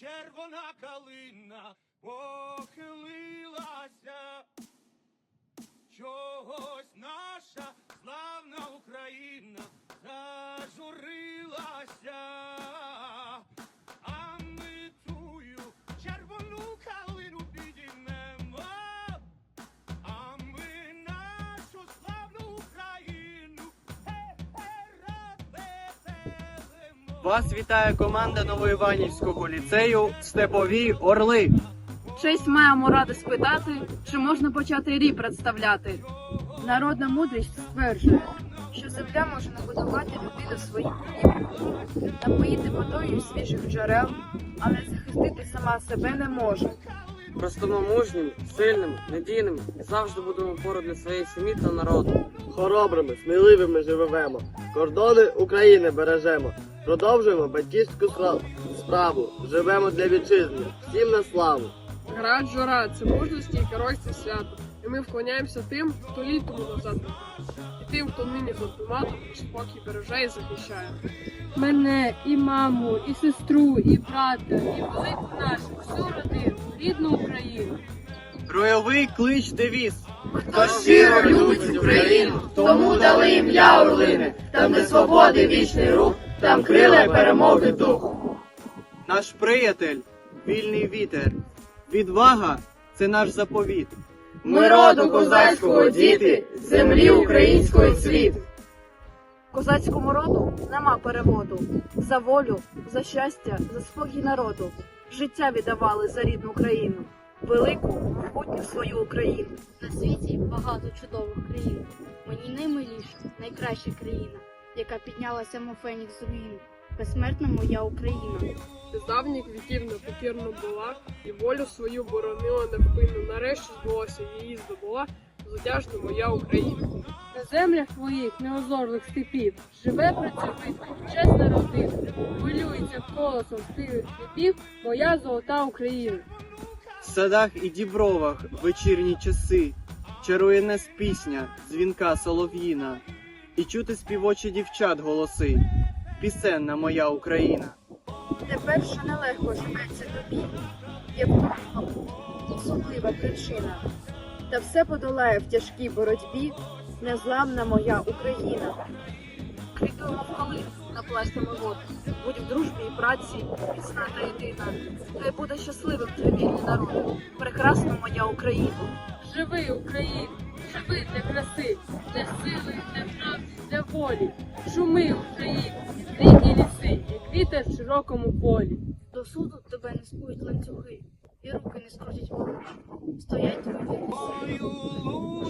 червона калина похилилася. Чогось наша Вас вітає команда Новоіванівського ліцею Степові Орли. Честь маємо ради спитати, чи можна почати рій представляти. Народна мудрість стверджує, що земля може набудувати людину своїм будівлям, напоїти водою свіжих джерел, але захистити сама себе не може. Ростемо мужнім, сильним, надійним завжди будемо поруч для своєї сім'ї та народу. Хоробрими, сміливими живемо, кордони України бережемо, продовжуємо батьківську справу, живемо для вітчизни, всім на славу. Град жора це мужності і геройство свято. І ми вклоняємося тим, хто літ тому назад. І тим, хто нині з автоматом спокій береже і захищає. Мене, і маму, і сестру, і брата, і велику нашу, всю родину, рідну Україну. Ройовий клич девіз. Хто щиро любить Україну, тому дали ім'я Орлини, там, де свободи вічний рух, там крила перемоги дух. Наш приятель вільний вітер. Відвага це наш заповіт. Ми роду козацького діти, землі української цвіт. Козацькому роду нема переводу. За волю, за щастя, за спокій народу. Життя віддавали за рідну країну, велику, могутню свою Україну. На світі багато чудових країн. Мені наймиліша, найкраща країна, яка піднялася мов фенікс з руїн. Безсмертна моя Україна. З давніх віків непокірно була, і волю свою боронила невпинно. Нарешті збулося її здобула, затяжна моя Україна. На землях твоїх неозорлих степів живе працьовита, чесна родина, хвилюється колосом стилих хлібів моя золота Україна. В садах і дібровах вечірні часи чарує нас пісня, дзвінка солов'їна, і чути співочі дівчат голоси. Пісенна моя Україна. Тепер ще нелегко живеться тобі, є в особлива причина. Та все подолає в тяжкій боротьбі незламна моя Україна. Квітуємо в калину, наплестимо воду, будь в дружбі і праці, міцна та єдина. Хай буде щасливим твій вільний народ, прекрасна моя Україна. Живи, Україна, живи для краси, для сили, для правди, для волі. Шуми, Україна, рідні ліси, як вітер в широкому полі. До суду тебе не скують ланцюги, і руки не скрутять ворожі. Стоять твої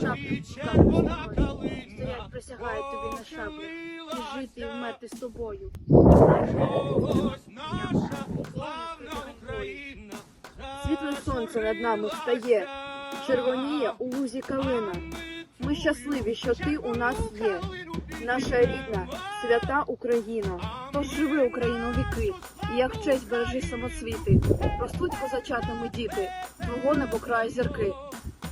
шаблі стоять, присягають тобі на шаблях, і жити, і вмерти з тобою. Наша славна Україна. Світле сонце над нами встає, червоніє у лузі калина. Ми щасливі, що ти у нас є, наша рідна, свята Україна. Тож живи Україну віки, і як честь бережи самоцвіти. Ростуть позачатими діти, твого небокрай зірки.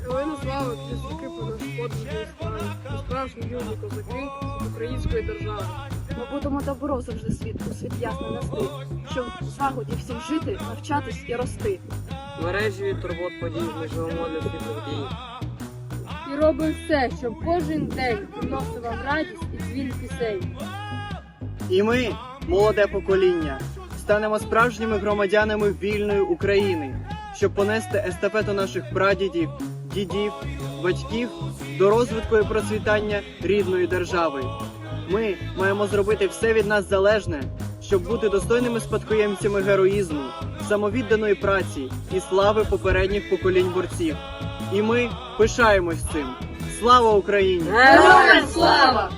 Хвилина слави трісуки по наш подвиг справи, і справжні юні козаки української держави. Ми будемо добро завжди світ у світ ясно нести, щоб в злагоді всім жити, навчатись і рости. Мережі від турбот подій ми живемо для світлих дій. І робимо все, щоб кожен день приносив вам радість і дзвін пісень. І ми, молоде покоління, станемо справжніми громадянами вільної України, щоб понести естафету наших прадідів, дідів, батьків до розвитку і процвітання рідної держави. Ми маємо зробити все від нас залежне, щоб бути достойними спадкоємцями героїзму, самовідданої праці і слави попередніх поколінь борців. І ми пишаємось цим. Слава Україні! Героям слава!